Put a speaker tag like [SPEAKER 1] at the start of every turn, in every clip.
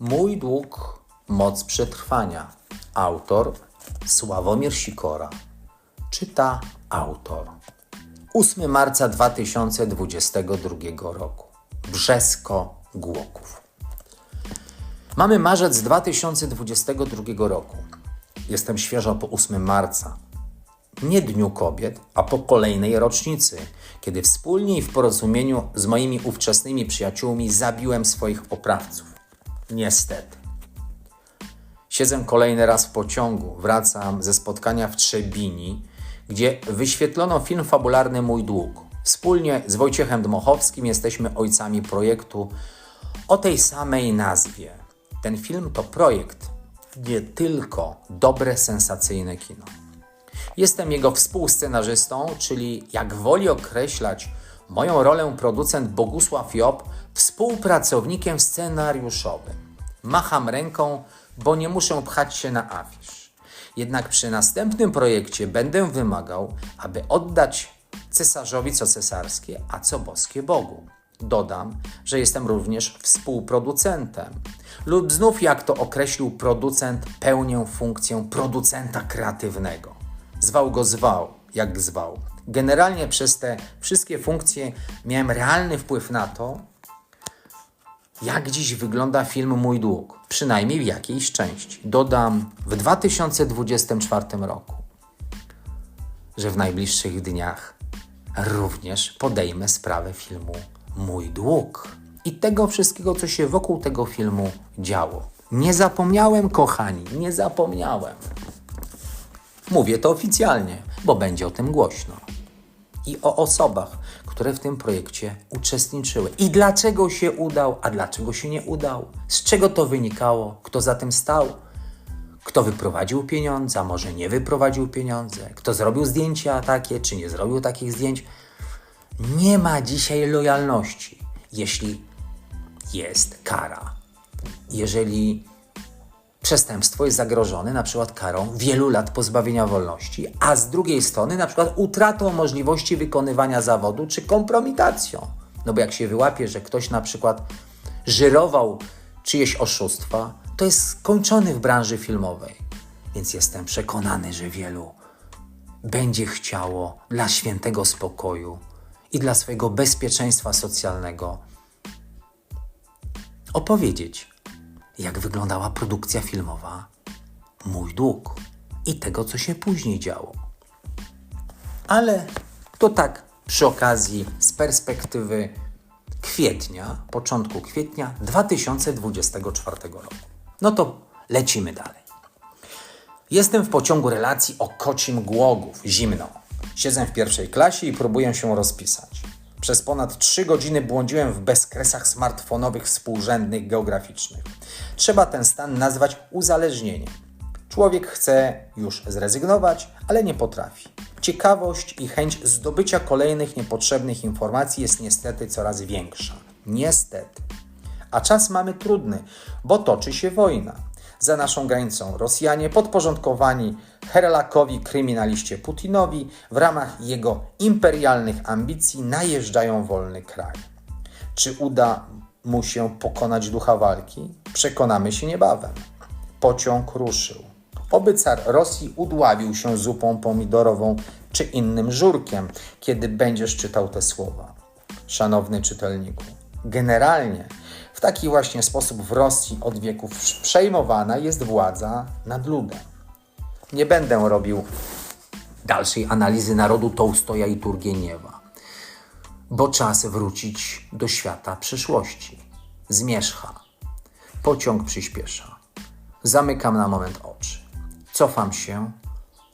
[SPEAKER 1] Mój dług, moc przetrwania. Autor Sławomir Sikora. Czyta autor. 8 marca 2022 roku. Brzesko Głoków. Mamy marzec 2022 roku. Jestem świeżo po 8 marca. Nie Dniu Kobiet, a po kolejnej rocznicy, kiedy wspólnie i w porozumieniu z moimi ówczesnymi przyjaciółmi zabiłem swoich oprawców. Niestety. Siedzę kolejny raz w pociągu, wracam ze spotkania w Trzebini, gdzie wyświetlono film fabularny Mój Dług. Wspólnie z Wojciechem Dmochowskim jesteśmy ojcami projektu o tej samej nazwie. Ten film to projekt, nie tylko dobre, sensacyjne kino. Jestem jego współscenarzystą, czyli jak woli określać moją rolę producent Bogusław Job, współpracownikiem scenariuszowym. Macham ręką, bo nie muszę pchać się na afisz. Jednak przy następnym projekcie będę wymagał, aby oddać cesarzowi co cesarskie, a co boskie Bogu. Dodam, że jestem również współproducentem. Lub znów, jak to określił producent, pełnię funkcję producenta kreatywnego. Zwał go zwał, jak zwał. Generalnie przez te wszystkie funkcje miałem realny wpływ na to, jak dziś wygląda film Mój Dług, przynajmniej w jakiejś części. Dodam w 2024 roku, że w najbliższych dniach również podejmę sprawę filmu Mój Dług i tego wszystkiego, co się wokół tego filmu działo. Nie zapomniałem, kochani, nie zapomniałem. Mówię to oficjalnie, bo będzie o tym głośno. I o osobach, które w tym projekcie uczestniczyły. I dlaczego się udał, a dlaczego się nie udał. Z czego to wynikało, kto za tym stał. Kto wyprowadził pieniądze, a może nie wyprowadził pieniądze. Kto zrobił zdjęcia takie, czy nie zrobił takich zdjęć. Nie ma dzisiaj lojalności, jeśli jest kara. Jeżeli przestępstwo jest zagrożone na przykład karą wielu lat pozbawienia wolności, a z drugiej strony na przykład utratą możliwości wykonywania zawodu czy kompromitacją. No bo jak się wyłapie, że ktoś na przykład żyrował czyjeś oszustwa, to jest skończony w branży filmowej. Więc jestem przekonany, że wielu będzie chciało dla świętego spokoju i dla swojego bezpieczeństwa socjalnego opowiedzieć jak wyglądała produkcja filmowa Mój Dług i tego, co się później działo. Ale to tak przy okazji z perspektywy kwietnia, początku kwietnia 2024 roku. No to lecimy dalej. Jestem w pociągu relacji o kocim Głogów, zimno. Siedzę w pierwszej klasie i próbuję się rozpisać. Przez ponad 3 godziny błądziłem w bezkresach smartfonowych współrzędnych geograficznych. Trzeba ten stan nazwać uzależnieniem. Człowiek chce już zrezygnować, ale nie potrafi. Ciekawość i chęć zdobycia kolejnych niepotrzebnych informacji jest niestety coraz większa. Niestety. A czas mamy trudny, bo toczy się wojna. Za naszą granicą Rosjanie podporządkowani Herlakowi, kryminaliście Putinowi, w ramach jego imperialnych ambicji najeżdżają wolny kraj. Czy uda mu się pokonać ducha walki? Przekonamy się niebawem. Pociąg ruszył. Oby car Rosji udławił się zupą pomidorową czy innym żurkiem, kiedy będziesz czytał te słowa. Szanowny czytelniku, generalnie w taki właśnie sposób w Rosji od wieków przejmowana jest władza nad ludem. Nie będę robił dalszej analizy narodu Tołstoja i Turgieniewa, bo czas wrócić do świata przyszłości. Zmierzcha. Pociąg przyspiesza. Zamykam na moment oczy. Cofam się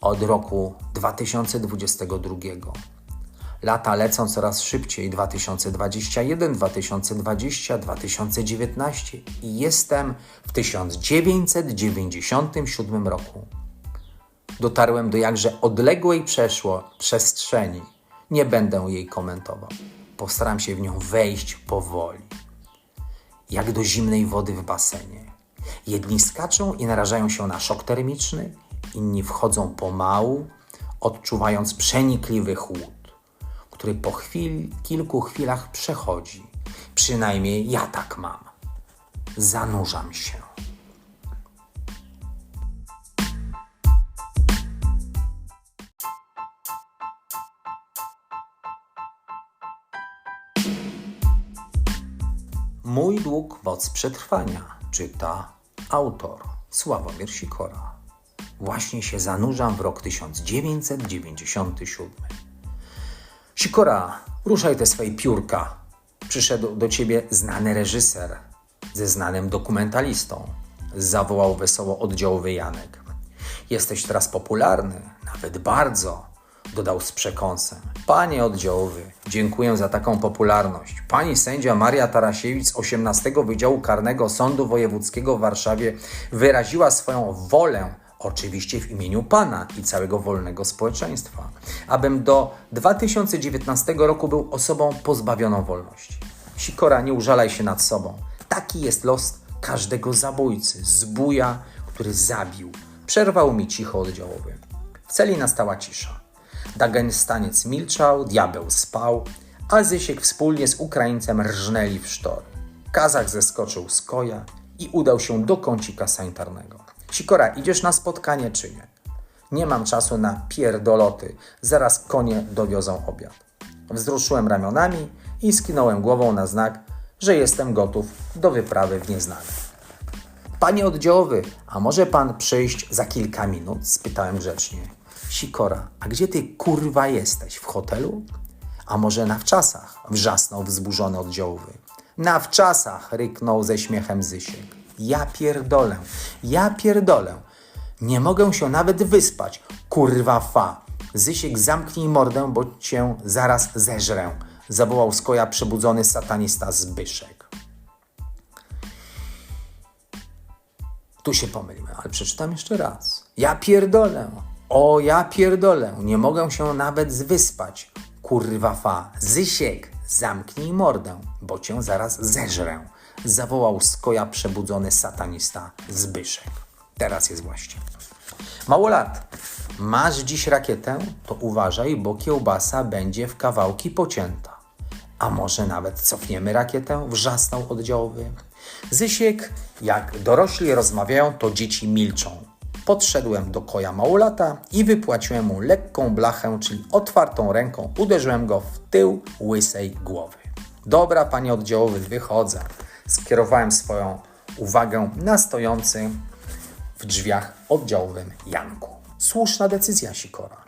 [SPEAKER 1] od roku 2022 Lata lecą coraz szybciej 2021, 2020, 2019 i jestem w 1997 roku. Dotarłem do jakże odległej przeszło przestrzeni. Nie będę jej komentował. Postaram się w nią wejść powoli. Jak do zimnej wody w basenie. Jedni skaczą i narażają się na szok termiczny, inni wchodzą pomału, odczuwając przenikliwy chłód który po chwil, kilku chwilach przechodzi. Przynajmniej ja tak mam. zanurzam się. Mój dług moc przetrwania, czyta autor Sławomir Sikora. Właśnie się zanurzam w rok 1997. Sikora, ruszaj te swej piórka. Przyszedł do ciebie znany reżyser ze znanym dokumentalistą. Zawołał wesoło oddziałowy Janek. Jesteś teraz popularny, nawet bardzo dodał z przekąsem. Panie oddziałowy, dziękuję za taką popularność. Pani sędzia Maria Tarasiewicz z 18 Wydziału Karnego Sądu Wojewódzkiego w Warszawie wyraziła swoją wolę, oczywiście w imieniu Pana i całego wolnego społeczeństwa, abym do 2019 roku był osobą pozbawioną wolności. Sikora, nie użalaj się nad sobą. Taki jest los każdego zabójcy, zbója, który zabił. Przerwał mi cicho oddziałowy. W celi nastała cisza. Dagenstaniec milczał, diabeł spał, a Zysiek wspólnie z Ukraińcem rżnęli w sztor. Kazach zeskoczył z koja i udał się do kącika sanitarnego. Sikora, idziesz na spotkanie czy nie? Nie mam czasu na pierdoloty, zaraz konie dowiozą obiad. Wzruszyłem ramionami i skinąłem głową na znak, że jestem gotów do wyprawy w nieznane. Panie oddziałowy, a może pan przyjść za kilka minut? spytałem grzecznie. Sikora, a gdzie ty kurwa jesteś? W hotelu? A może na wczasach? Wrzasnął wzburzony oddziałowy. Na wczasach! ryknął ze śmiechem Zysiek. Ja pierdolę, ja pierdolę. Nie mogę się nawet wyspać. Kurwa fa. Zysiek, zamknij mordę, bo cię zaraz zeżrę. Zawołał z koja przebudzony satanista Zbyszek. Tu się pomyliłem, ale przeczytam jeszcze raz. Ja pierdolę. O, ja pierdolę. Nie mogę się nawet wyspać. Kurwa fa. Zysiek, zamknij mordę, bo cię zaraz zeżrę. Zawołał z koja przebudzony satanista Zbyszek. Teraz jest właśnie. Mało lat. Masz dziś rakietę? To uważaj, bo kiełbasa będzie w kawałki pocięta. A może nawet cofniemy rakietę? Wrzasnął oddziałowy. Zysiek, jak dorośli rozmawiają, to dzieci milczą. Podszedłem do koja małolata i wypłaciłem mu lekką blachę, czyli otwartą ręką uderzyłem go w tył łysej głowy. Dobra, panie oddziałowy, wychodzę. Skierowałem swoją uwagę na stojący w drzwiach oddziałowym Janku. Słuszna decyzja, Sikora.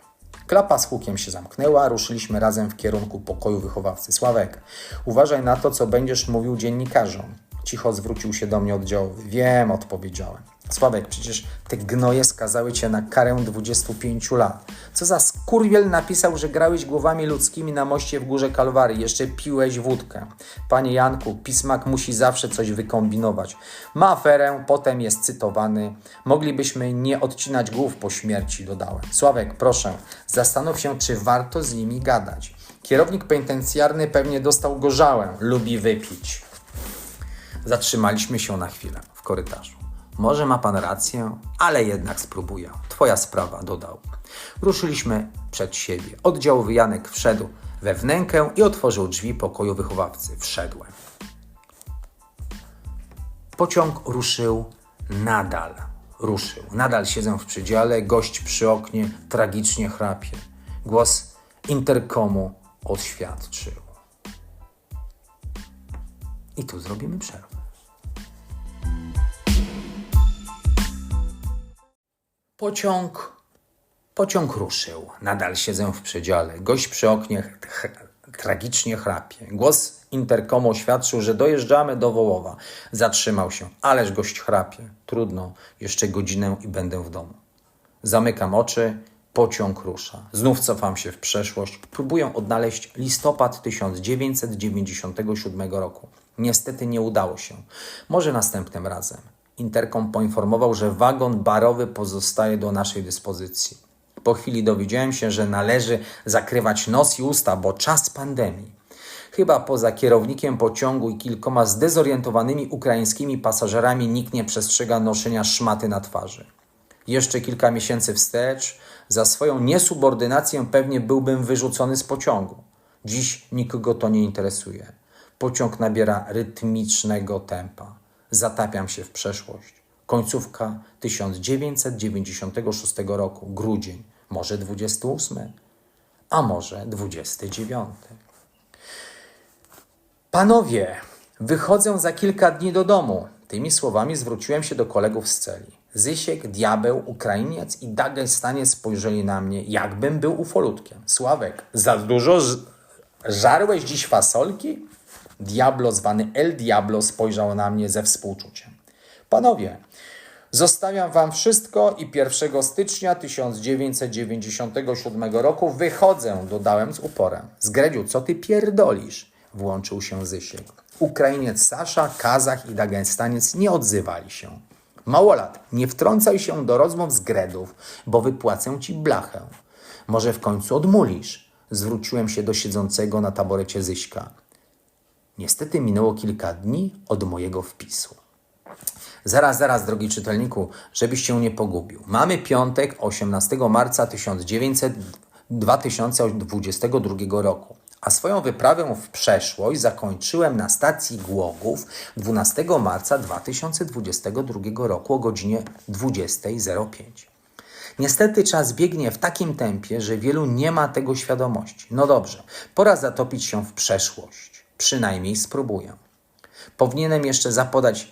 [SPEAKER 1] Klapa z hukiem się zamknęła, ruszyliśmy razem w kierunku pokoju wychowawcy. Sławek, uważaj na to, co będziesz mówił dziennikarzom. Cicho zwrócił się do mnie oddziałowy. Wiem, odpowiedziałem. Sławek, przecież te gnoje skazały cię na karę 25 lat. Co za skurwiel napisał, że grałeś głowami ludzkimi na moście w Górze Kalwarii, jeszcze piłeś wódkę. Panie Janku, pismak musi zawsze coś wykombinować. Ma aferę, potem jest cytowany. Moglibyśmy nie odcinać głów po śmierci, dodałem. Sławek, proszę, zastanów się, czy warto z nimi gadać. Kierownik penitencjarny pewnie dostał gorzałę, lubi wypić. Zatrzymaliśmy się na chwilę w korytarzu. Może ma pan rację, ale jednak spróbuję. Twoja sprawa, dodał. Ruszyliśmy przed siebie. Oddziałowy Janek wszedł we wnękę i otworzył drzwi pokoju wychowawcy. Wszedłem. Pociąg ruszył nadal. Ruszył. Nadal siedzę w przedziale, gość przy oknie tragicznie chrapie. Głos interkomu oświadczył. I tu zrobimy przerwę. Pociąg. Pociąg ruszył. Nadal siedzę w przedziale. Gość przy oknie tragicznie chrapie. Głos interkomu oświadczył, że dojeżdżamy do Wołowa. Zatrzymał się. Ależ gość chrapie. Trudno. Jeszcze godzinę i będę w domu. Zamykam oczy. Pociąg rusza. Znów cofam się w przeszłość. Próbuję odnaleźć listopad 1997 roku. Niestety nie udało się. Może następnym razem. Interkom poinformował, że wagon barowy pozostaje do naszej dyspozycji. Po chwili dowiedziałem się, że należy zakrywać nos i usta, bo czas pandemii. Chyba poza kierownikiem pociągu i kilkoma zdezorientowanymi ukraińskimi pasażerami nikt nie przestrzega noszenia szmaty na twarzy. Jeszcze kilka miesięcy wstecz za swoją niesubordynację pewnie byłbym wyrzucony z pociągu. Dziś nikogo to nie interesuje. Pociąg nabiera rytmicznego tempa. Zatapiam się w przeszłość. Końcówka 1996 roku, grudzień, może 28, a może 29. Panowie, wychodzę za kilka dni do domu. Tymi słowami zwróciłem się do kolegów z celi. Zysiek, diabeł, Ukrainiec i Dagestaniec spojrzeli na mnie, jakbym był ufolutkiem. Sławek, za dużo żarłeś dziś fasolki? Diablo, zwany El Diablo, spojrzał na mnie ze współczuciem. Panowie, zostawiam wam wszystko i 1 stycznia 1997 roku wychodzę, dodałem z uporem. Zgredziu, co ty pierdolisz? Włączył się Zysiek. Ukrainiec Sasza, Kazach i Dagestaniec nie odzywali się. Małolat, nie wtrącaj się do rozmów z Gredów, bo wypłacę ci blachę. Może w końcu odmulisz? Zwróciłem się do siedzącego na taborecie Zyśka. Niestety minęło kilka dni od mojego wpisu. Zaraz, zaraz, drogi czytelniku, żebyś się nie pogubił. Mamy piątek, 18 marca 1900, 2022 roku, a swoją wyprawę w przeszłość zakończyłem na stacji Głogów 12 marca 2022 roku o godzinie 20.05. Niestety czas biegnie w takim tempie, że wielu nie ma tego świadomości. No dobrze, pora zatopić się w przeszłość. Przynajmniej spróbuję. Powinienem jeszcze zapodać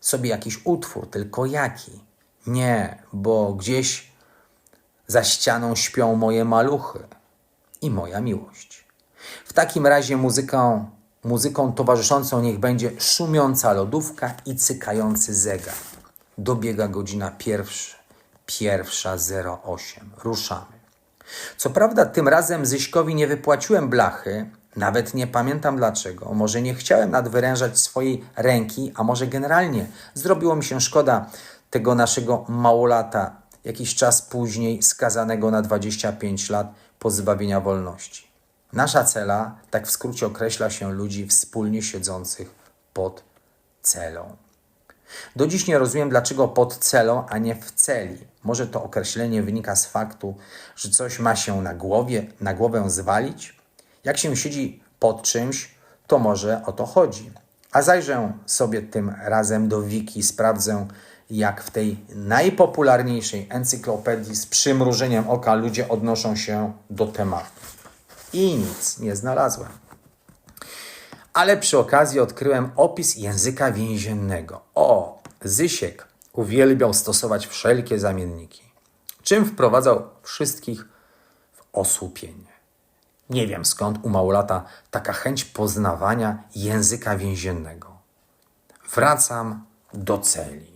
[SPEAKER 1] sobie jakiś utwór, tylko jaki? Nie, bo gdzieś za ścianą śpią moje maluchy i moja miłość. W takim razie muzyką, muzyką towarzyszącą niech będzie szumiąca lodówka i cykający zegar. Dobiega godzina pierwsza, pierwsza 08. Ruszamy. Co prawda tym razem Zyśkowi nie wypłaciłem blachy, nawet nie pamiętam dlaczego. Może nie chciałem nadwyrężać swojej ręki, a może generalnie zrobiło mi się szkoda tego naszego małolata, jakiś czas później skazanego na 25 lat pozbawienia wolności. Nasza cela, tak w skrócie określa się ludzi wspólnie siedzących pod celą. Do dziś nie rozumiem, dlaczego pod celą, a nie w celi. Może to określenie wynika z faktu, że coś ma się na głowie, na głowę zwalić? Jak się siedzi pod czymś, to może o to chodzi. A zajrzę sobie tym razem do wiki, sprawdzę, jak w tej najpopularniejszej encyklopedii z przymrużeniem oka ludzie odnoszą się do tematu. I nic nie znalazłem. Ale przy okazji odkryłem opis języka więziennego. O, Zysiek uwielbiał stosować wszelkie zamienniki, czym wprowadzał wszystkich w osłupienie. Nie wiem skąd u małolata taka chęć poznawania języka więziennego. Wracam do celi.